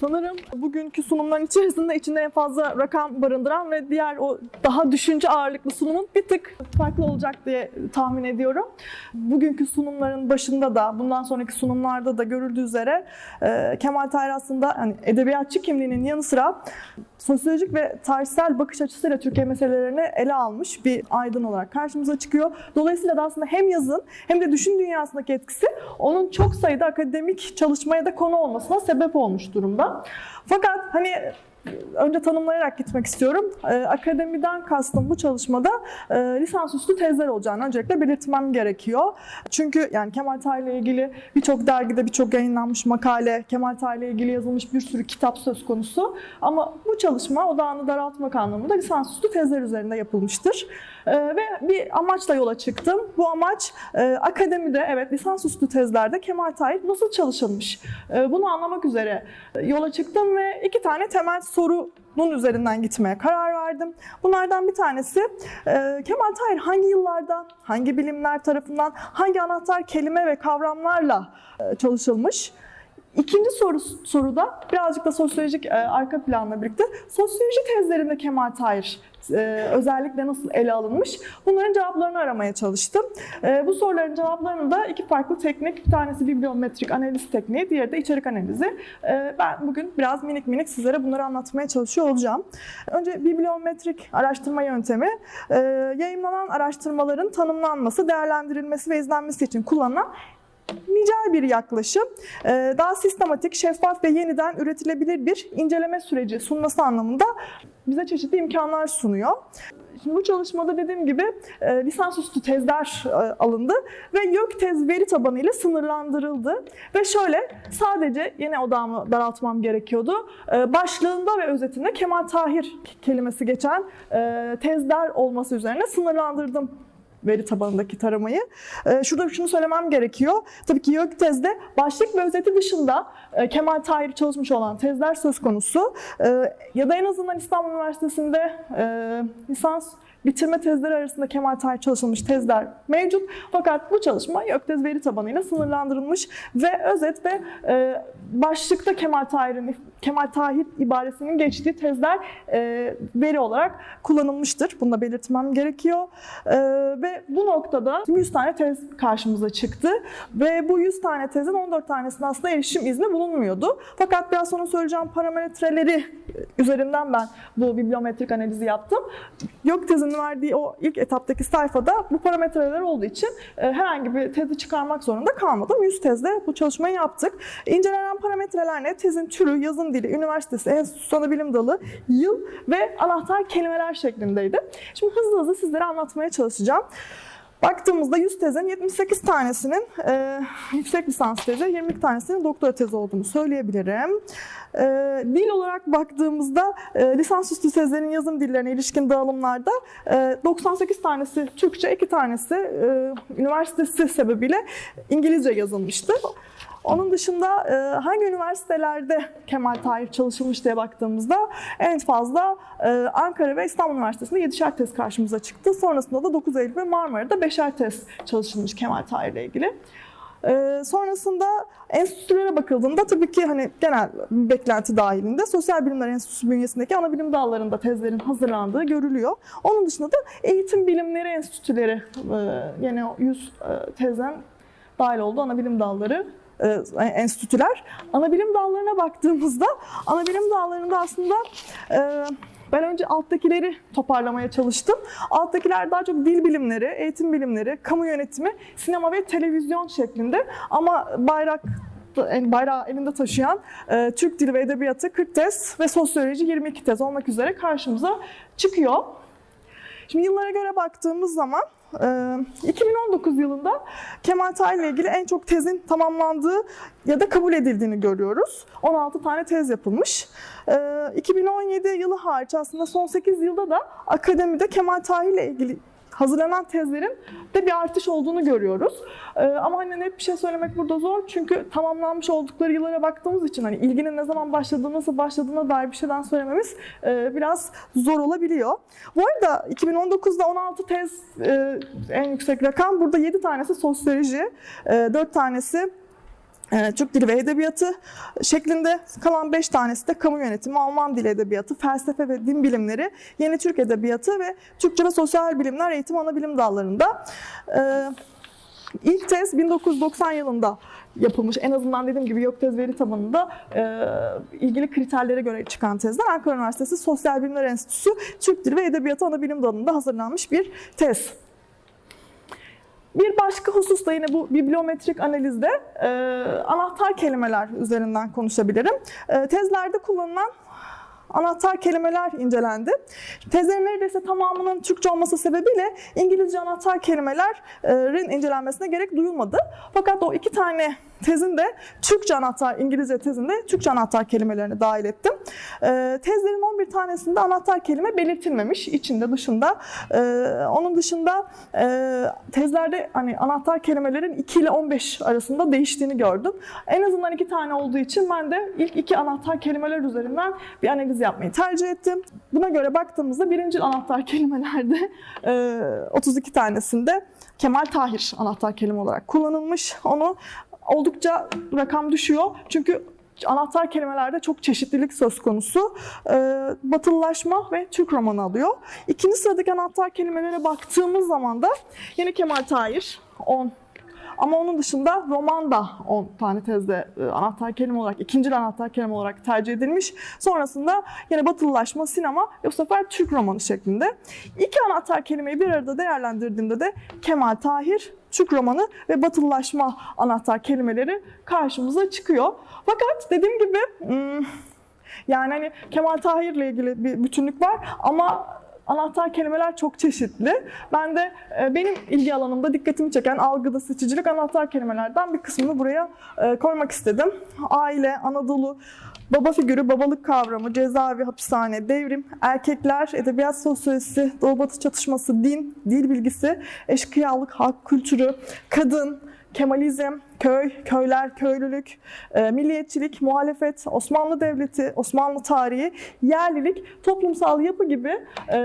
Sanırım bugünkü sunumların içerisinde içinde en fazla rakam barındıran ve diğer o daha düşünce ağırlıklı sunumun bir tık farklı olacak diye tahmin ediyorum. Bugünkü sunumların başında da bundan sonraki sunumlarda da görüldüğü üzere e, Kemal Tahir aslında hani edebiyatçı kimliğinin yanı sıra sosyolojik ve tarihsel bakış açısıyla Türkiye meselelerini ele almış bir aydın olarak karşımıza çıkıyor. Dolayısıyla da aslında hem yazın hem de düşün dünyasındaki etkisi onun çok sayıda akademik çalışmaya da konu olmasına sebep olmuş durumda. Fakat hani önce tanımlayarak gitmek istiyorum. Ee, akademiden kastım bu çalışmada e, lisansüstü tezler olacağını öncelikle belirtmem gerekiyor. Çünkü yani Kemal Tahir ile ilgili birçok dergide birçok yayınlanmış makale, Kemal Tahir ile ilgili yazılmış bir sürü kitap söz konusu. Ama bu çalışma odağını daraltmak anlamında lisansüstü tezler üzerinde yapılmıştır. Ee, ve bir amaçla yola çıktım. Bu amaç e, akademide evet lisansüstü tezlerde Kemal Tahir nasıl çalışılmış? E, bunu anlamak üzere yola çıktım ve iki tane temel sorunun üzerinden gitmeye karar verdim. Bunlardan bir tanesi e, Kemal Tahir hangi yıllarda, hangi bilimler tarafından, hangi anahtar kelime ve kavramlarla e, çalışılmış? İkinci soru soruda birazcık da sosyolojik e, arka planla birlikte sosyoloji tezlerinde Kemal Tahir e, özellikle nasıl ele alınmış bunların cevaplarını aramaya çalıştım. E, bu soruların cevaplarını da iki farklı teknik, bir tanesi bibliometrik analiz tekniği, diğeri de içerik analizi. E, ben bugün biraz minik minik sizlere bunları anlatmaya çalışıyor olacağım. Önce bibliometrik araştırma yöntemi, e, yayınlanan araştırmaların tanımlanması, değerlendirilmesi ve izlenmesi için kullanılan nicel bir yaklaşım, Ee, daha sistematik, şeffaf ve yeniden üretilebilir bir inceleme süreci sunması anlamında bize çeşitli imkanlar sunuyor. Şimdi bu çalışmada dediğim gibi e, lisansüstü tezler e, alındı ve YÖK tez veri tabanı ile sınırlandırıldı. Ve şöyle sadece yine odağımı daraltmam gerekiyordu. E, başlığında ve özetinde Kemal Tahir kelimesi geçen e, tezler olması üzerine sınırlandırdım veri tabanındaki taramayı. Ee, Şurada şunu söylemem gerekiyor. Tabii ki YÖK tezde başlık ve özeti dışında Kemal Tahir çalışmış olan tezler söz konusu. Ee, Ya da en azından İstanbul Üniversitesi'nde e, lisans bitirme tezleri arasında Kemal Tahir çalışılmış tezler mevcut. Fakat bu çalışma YÖKTEZ veri tabanıyla sınırlandırılmış ve özet ve e, başlıkta Kemal Tahir'in Kemal Tahir ibaresinin geçtiği tezler e, veri olarak kullanılmıştır. Bunu da belirtmem gerekiyor. E, ve bu noktada 100 tane tez karşımıza çıktı ve bu 100 tane tezin 14 tanesinde aslında erişim izni bulunmuyordu. Fakat biraz sonra söyleyeceğim parametreleri üzerinden ben bu bibliometrik analizi yaptım. Yok tezin verdiği o ilk etaptaki sayfada bu parametreler olduğu için e, herhangi bir tezi çıkarmak zorunda kalmadım. 100 tezde bu çalışmayı yaptık. İncelenen parametreler ne? Tezin türü, yazım dili, üniversitesi, enstitüsü, ana bilim dalı, yıl ve anahtar kelimeler şeklindeydi. Şimdi hızlı hızlı sizlere anlatmaya çalışacağım. Baktığımızda 100 tezin 78 tanesinin e, yüksek lisans tezi, 22 tanesinin doktora tezi olduğunu söyleyebilirim. E, dil olarak baktığımızda e, lisansüstü tezlerin yazım dillerine ilişkin dağılımlarda e, 98 tanesi Türkçe, 2 tanesi e, üniversitesi sebebiyle İngilizce yazılmıştı. Onun dışında e, hangi üniversitelerde Kemal Tahir çalışılmış diye baktığımızda en fazla e, Ankara ve İstanbul Üniversitesi'nde 7'şer tez karşımıza çıktı. Sonrasında da 9 Eylül ve Marmara'da 5'er tez çalışılmış Kemal Tahir ile ilgili. Ee, sonrasında enstitülere bakıldığında tabii ki hani genel beklenti dahilinde Sosyal Bilimler Enstitüsü bünyesindeki ana bilim dallarında tezlerin hazırlandığı görülüyor. Onun dışında da eğitim bilimleri enstitüleri e, yine o 100 e, tezden dahil olduğu ana bilim dalları e, enstitüler. Ana bilim dallarına baktığımızda ana bilim dallarında aslında e, ben önce alttakileri toparlamaya çalıştım. Alttakiler daha çok dil bilimleri, eğitim bilimleri, kamu yönetimi, sinema ve televizyon şeklinde ama bayrak bayrağı elinde taşıyan e, Türk Dili ve Edebiyatı 40 tez ve Sosyoloji 22 tez olmak üzere karşımıza çıkıyor. Şimdi yıllara göre baktığımız zaman 2019 yılında Kemal Tahir ile ilgili en çok tezin tamamlandığı ya da kabul edildiğini görüyoruz. 16 tane tez yapılmış. E, 2017 yılı hariç aslında son 8 yılda da akademide Kemal Tahir ile ilgili hazırlanan tezlerin de bir artış olduğunu görüyoruz. Ee, ama hani net bir şey söylemek burada zor çünkü tamamlanmış oldukları yıllara baktığımız için hani ilginin ne zaman başladığını, nasıl başladığına dair bir şeyden söylememiz e, biraz zor olabiliyor. Bu arada 2019'da 16 tez e, en yüksek rakam. Burada 7 tanesi sosyoloji, e, 4 tanesi Türk Dili ve Edebiyatı şeklinde kalan 5 tanesi de kamu yönetimi, Alman dili edebiyatı, felsefe ve din bilimleri, yeni Türk edebiyatı ve Türkçe ve sosyal bilimler eğitim ana bilim dallarında. E, İlk tez 1990 yılında yapılmış. En azından dediğim gibi YÖKTEZ veri tabanında e, ilgili kriterlere göre çıkan tezler Ankara Üniversitesi Sosyal Bilimler Enstitüsü Türk Dili ve Edebiyatı ana bilim dalında hazırlanmış bir tez. Bir başka husus da yine bu bibliometrik analizde e, anahtar kelimeler üzerinden konuşabilirim. E, tezlerde kullanılan anahtar kelimeler incelendi. Tezlerin neredeyse tamamının Türkçe olması sebebiyle İngilizce anahtar kelimelerin incelenmesine gerek duyulmadı. Fakat o iki tane tezin de Türkçe anahtar, İngilizce tezinde Türkçe anahtar kelimelerini dahil ettim. Ee, tezlerin 11 tanesinde anahtar kelime belirtilmemiş, içinde dışında. Ee, onun dışında e, tezlerde hani anahtar kelimelerin 2 ile 15 arasında değiştiğini gördüm. En azından iki tane olduğu için ben de ilk iki anahtar kelimeler üzerinden bir analiz yapmayı tercih ettim. Buna göre baktığımızda birinci anahtar kelimelerde e, 32 tanesinde Kemal Tahir anahtar kelime olarak kullanılmış. Onu oldukça rakam düşüyor. Çünkü anahtar kelimelerde çok çeşitlilik söz konusu. Ee, batılılaşma ve Türk romanı alıyor. İkinci sıradaki anahtar kelimelere baktığımız zaman da yine Kemal Tahir 10 ama onun dışında roman da 10 tane tezde e, anahtar kelime olarak, ikinci anahtar kelime olarak tercih edilmiş. Sonrasında yine batılılaşma, sinema ve bu sefer Türk romanı şeklinde. İki anahtar kelimeyi bir arada değerlendirdiğimde de Kemal Tahir, Türk romanı ve batılılaşma anahtar kelimeleri karşımıza çıkıyor. Fakat dediğim gibi hmm, yani hani Kemal Tahir'le ilgili bir bütünlük var ama anahtar kelimeler çok çeşitli. Ben de e, benim ilgi alanımda dikkatimi çeken algıda seçicilik anahtar kelimelerden bir kısmını buraya e, koymak istedim. Aile, Anadolu, baba figürü, babalık kavramı, cezaevi, hapishane, devrim, erkekler, edebiyat sosyolojisi, doğu batı çatışması, din, dil bilgisi, eşkıyalık, halk kültürü, kadın, Kemalizm, köy, köyler, köylülük, e, milliyetçilik, muhalefet, Osmanlı Devleti, Osmanlı tarihi, yerlilik, toplumsal yapı gibi e,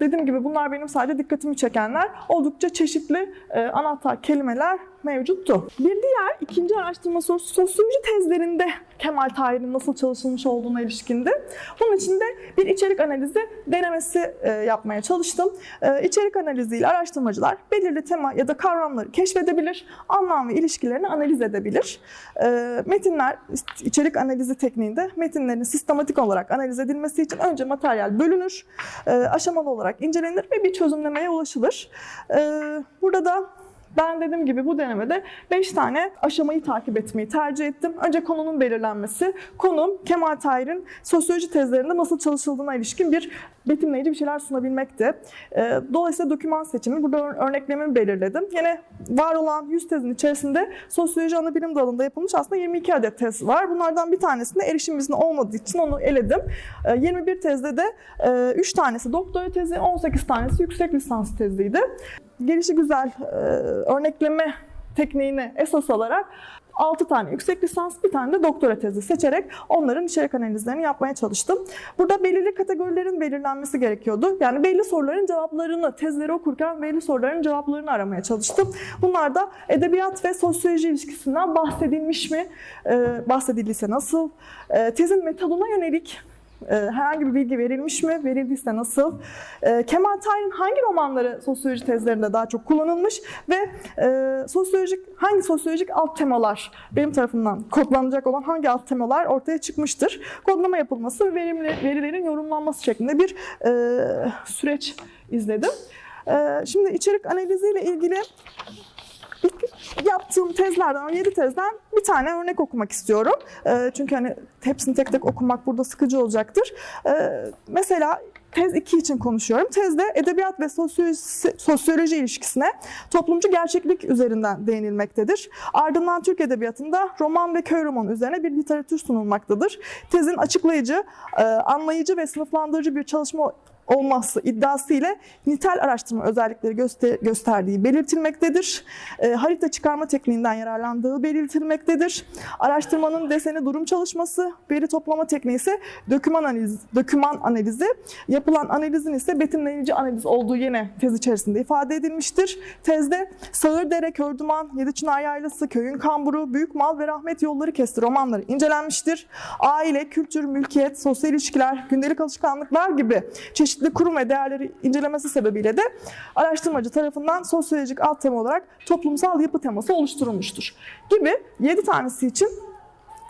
dediğim gibi bunlar benim sadece dikkatimi çekenler. Oldukça çeşitli e, anahtar kelimeler mevcuttu. Bir diğer ikinci araştırma sorusu sosyoloji tezlerinde Kemal Tahir'in nasıl çalışılmış olduğuna ilişkindi. Bunun için de bir içerik analizi denemesi e, yapmaya çalıştım. E, içerik analiziyle araştırmacılar belirli tema ya da kavramları keşfedebilir, anlam ve ilişkilerini analiz edebilir. E, metinler, içerik analizi tekniğinde metinlerin sistematik olarak analiz edilmesi için önce materyal bölünür, e, aşamalı olarak incelenir ve bir çözümlemeye ulaşılır. E, burada da ben dediğim gibi bu denemede 5 tane aşamayı takip etmeyi tercih ettim. Önce konunun belirlenmesi. Konum Kemal Tahir'in sosyoloji tezlerinde nasıl çalışıldığına ilişkin bir betimleyici bir şeyler sunabilmekti. Ee, Dolayısıyla doküman seçimi, burada ör- örneklememi belirledim. Yine var olan 100 tezin içerisinde sosyoloji ana bilim dalında yapılmış aslında 22 adet tez var. Bunlardan bir tanesinde erişim izni olmadığı için onu eledim. Ee, 21 tezde de 3 tanesi doktora tezi, 18 tanesi yüksek lisans teziydi gelişi güzel e, örnekleme tekniğini esas alarak 6 tane yüksek lisans, bir tane de doktora tezi seçerek onların içerik analizlerini yapmaya çalıştım. Burada belirli kategorilerin belirlenmesi gerekiyordu. Yani belli soruların cevaplarını, tezleri okurken belli soruların cevaplarını aramaya çalıştım. Bunlar da edebiyat ve sosyoloji ilişkisinden bahsedilmiş mi, e, bahsedildiyse nasıl, e, tezin metoduna yönelik herhangi bir bilgi verilmiş mi? Verildiyse nasıl? E, Kemal Tahir'in hangi romanları sosyoloji tezlerinde daha çok kullanılmış ve e, sosyolojik hangi sosyolojik alt temalar benim tarafından kodlanacak olan hangi alt temalar ortaya çıkmıştır? Kodlama yapılması ve verilerin yorumlanması şeklinde bir e, süreç izledim. E, şimdi içerik analiziyle ilgili yaptığım tezlerden, o 7 tezden bir tane örnek okumak istiyorum. Ee, çünkü hani hepsini tek tek okumak burada sıkıcı olacaktır. Ee, mesela tez 2 için konuşuyorum. Tezde edebiyat ve sosyoloji, sosyoloji ilişkisine toplumcu gerçeklik üzerinden değinilmektedir. Ardından Türk Edebiyatı'nda roman ve köy romanı üzerine bir literatür sunulmaktadır. Tezin açıklayıcı, e, anlayıcı ve sınıflandırıcı bir çalışma olması iddiası ile nitel araştırma özellikleri göster- gösterdiği belirtilmektedir. E, harita çıkarma tekniğinden yararlandığı belirtilmektedir. Araştırmanın deseni durum çalışması, veri toplama tekniği ise döküman analiz, döküman analizi. Yapılan analizin ise betimleyici analiz olduğu yine tez içerisinde ifade edilmiştir. Tezde Sağırdere, Kördüman, Yediçınar Yaylası, Köyün Kamburu, Büyük Mal ve Rahmet Yolları Kesti romanları incelenmiştir. Aile, kültür, mülkiyet, sosyal ilişkiler, gündelik alışkanlıklar gibi çeşitli kurum ve değerleri incelemesi sebebiyle de araştırmacı tarafından sosyolojik alt tema olarak toplumsal yapı teması oluşturulmuştur. Gibi 7 tanesi için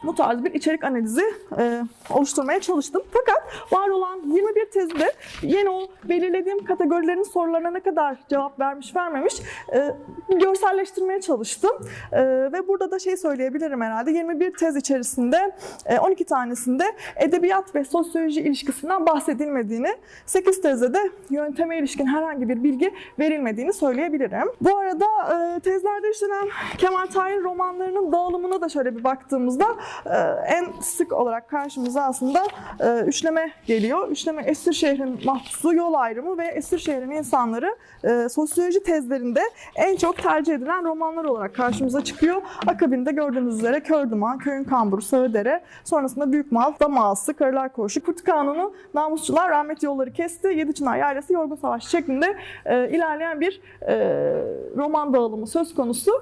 bu tarz bir içerik analizi e, oluşturmaya çalıştım. Fakat var olan 21 tezde yine o belirlediğim kategorilerin sorularına ne kadar cevap vermiş vermemiş e, görselleştirmeye çalıştım. E, ve burada da şey söyleyebilirim herhalde 21 tez içerisinde e, 12 tanesinde edebiyat ve sosyoloji ilişkisinden bahsedilmediğini, 8 tezde de yönteme ilişkin herhangi bir bilgi verilmediğini söyleyebilirim. Bu arada e, tezlerde işlenen Kemal Tahir romanlarının dağılımına da şöyle bir baktığımızda en sık olarak karşımıza aslında e, üçleme geliyor. Üçleme Esir Şehrin Mahpusu, Yol Ayrımı ve Esir Şehrin İnsanları e, sosyoloji tezlerinde en çok tercih edilen romanlar olarak karşımıza çıkıyor. Akabinde gördüğünüz üzere Kör Duman, Köyün Kamburu, Sağırdere, sonrasında Büyük Mal, Dam Ağası, Karılar Koğuşu, Kurt Kanunu, Namusçular, Rahmet Yolları Kesti, Yedi Çınar Yaylası, Yorgun Savaş şeklinde e, ilerleyen bir roman dağılımı söz konusu.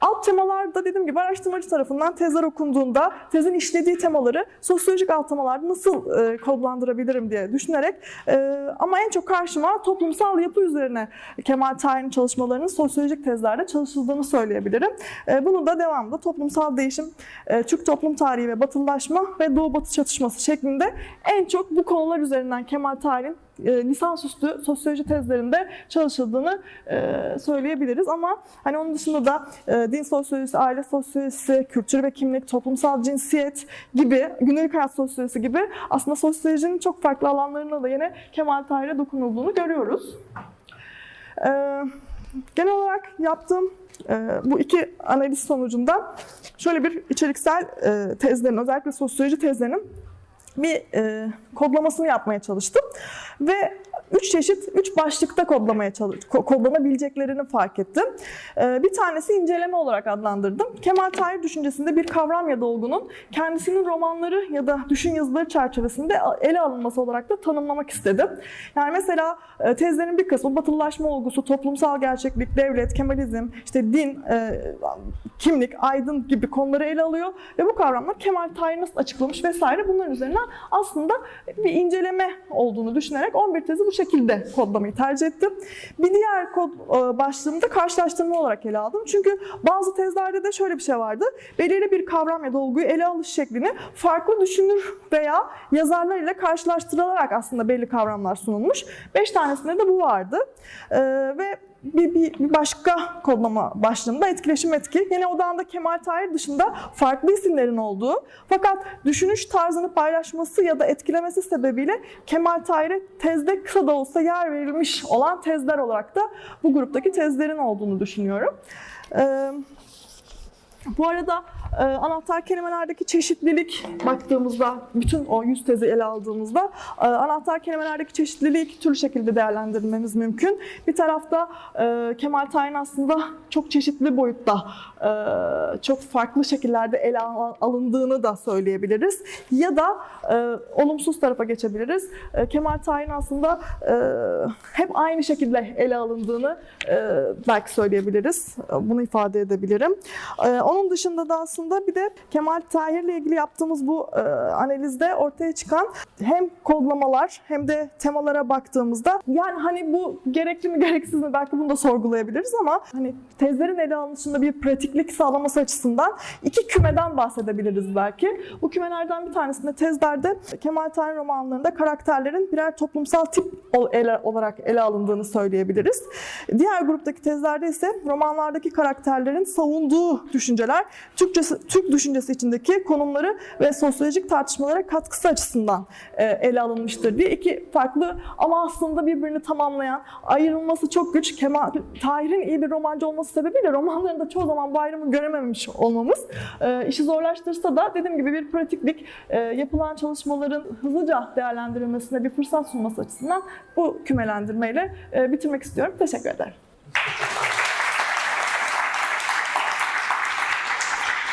Alt temalarda dediğim gibi araştırmacı tarafından tezler okunduğunda tezin işlediği temaları sosyolojik alt temalarda nasıl e, kodlandırabilirim diye düşünerek e, ama en çok karşıma toplumsal yapı üzerine Kemal Tahir'in çalışmalarının sosyolojik tezlerde çalışıldığını söyleyebilirim. E, bunu da devamında toplumsal değişim, e, Türk toplum tarihi ve batılılaşma ve Doğu Batı çatışması şeklinde en çok bu konular üzerinden Kemal Tahir'in e, lisansüstü sosyoloji tezlerinde çalışıldığını e, söyleyebiliriz ama hani onun dışında da e, din sosyolojisi, aile sosyolojisi, kültür ve kimlik, toplumsal cinsiyet gibi, günlük hayat sosyolojisi gibi aslında sosyolojinin çok farklı alanlarına da yine Kemal Tahir'e dokunulduğunu görüyoruz. E, genel olarak yaptığım e, bu iki analiz sonucunda şöyle bir içeriksel e, tezlerin, özellikle sosyoloji tezlerinin bir e, kodlamasını yapmaya çalıştım ve üç çeşit, üç başlıkta kodlamaya çalış, ko- kodlanabileceklerini fark ettim. E, bir tanesi inceleme olarak adlandırdım. Kemal Tahir düşüncesinde bir kavram ya da olgunun kendisinin romanları ya da düşün yazıları çerçevesinde ele alınması olarak da tanımlamak istedim. Yani mesela e, tezlerin bir kısmı batılılaşma olgusu, toplumsal gerçeklik, devlet, Kemalizm, işte din, e, kimlik, aydın gibi konuları ele alıyor ve bu kavramlar Kemal Tahir nasıl açıklamış vesaire bunların üzerinden aslında bir inceleme olduğunu düşünerek 11 tezi bu şekilde kodlamayı tercih ettim. Bir diğer kod e, başlığımı da karşılaştırma olarak ele aldım. Çünkü bazı tezlerde de şöyle bir şey vardı. Belirli bir kavram ya da olguyu ele alış şeklini farklı düşünür veya yazarlar ile karşılaştırılarak aslında belli kavramlar sunulmuş. 5 tanesinde de bu vardı. E, ve bir, bir, bir başka kodlama başlığında etkileşim etki. Yine odağında Kemal Tahir dışında farklı isimlerin olduğu fakat düşünüş tarzını paylaşması ya da etkilemesi sebebiyle Kemal Tahir'e tezde kısa da olsa yer verilmiş olan tezler olarak da bu gruptaki tezlerin olduğunu düşünüyorum. Ee, bu arada e, anahtar kelimelerdeki çeşitlilik baktığımızda, bütün o 100 tezi ele aldığımızda e, anahtar kelimelerdeki çeşitliliği iki türlü şekilde değerlendirmemiz mümkün. Bir tarafta e, Kemal Tahir'in aslında çok çeşitli boyutta, e, çok farklı şekillerde ele al- alındığını da söyleyebiliriz. Ya da e, olumsuz tarafa geçebiliriz. E, Kemal Tahir'in aslında e, hep aynı şekilde ele alındığını e, belki söyleyebiliriz. E, Bunu ifade edebilirim. E, onun dışında da aslında bir de Kemal Tahir'le ilgili yaptığımız bu e, analizde ortaya çıkan hem kodlamalar hem de temalara baktığımızda yani hani bu gerekli mi gereksiz mi belki bunu da sorgulayabiliriz ama hani tezlerin ele alınışında bir pratiklik sağlaması açısından iki kümeden bahsedebiliriz belki. Bu kümelerden bir tanesinde tezlerde Kemal Tahir romanlarında karakterlerin birer toplumsal tip olarak ele alındığını söyleyebiliriz. Diğer gruptaki tezlerde ise romanlardaki karakterlerin savunduğu düşünce düşünceler Türkçesi, Türk düşüncesi içindeki konumları ve sosyolojik tartışmalara katkısı açısından e, ele alınmıştır diye iki farklı ama aslında birbirini tamamlayan, ayrılması çok güç. Kemal Tahir'in iyi bir romancı olması sebebiyle romanlarında çoğu zaman bu ayrımı görememiş olmamız e, işi zorlaştırsa da dediğim gibi bir pratiklik e, yapılan çalışmaların hızlıca değerlendirilmesine bir fırsat sunması açısından bu kümelendirmeyle e, bitirmek istiyorum. Teşekkür ederim.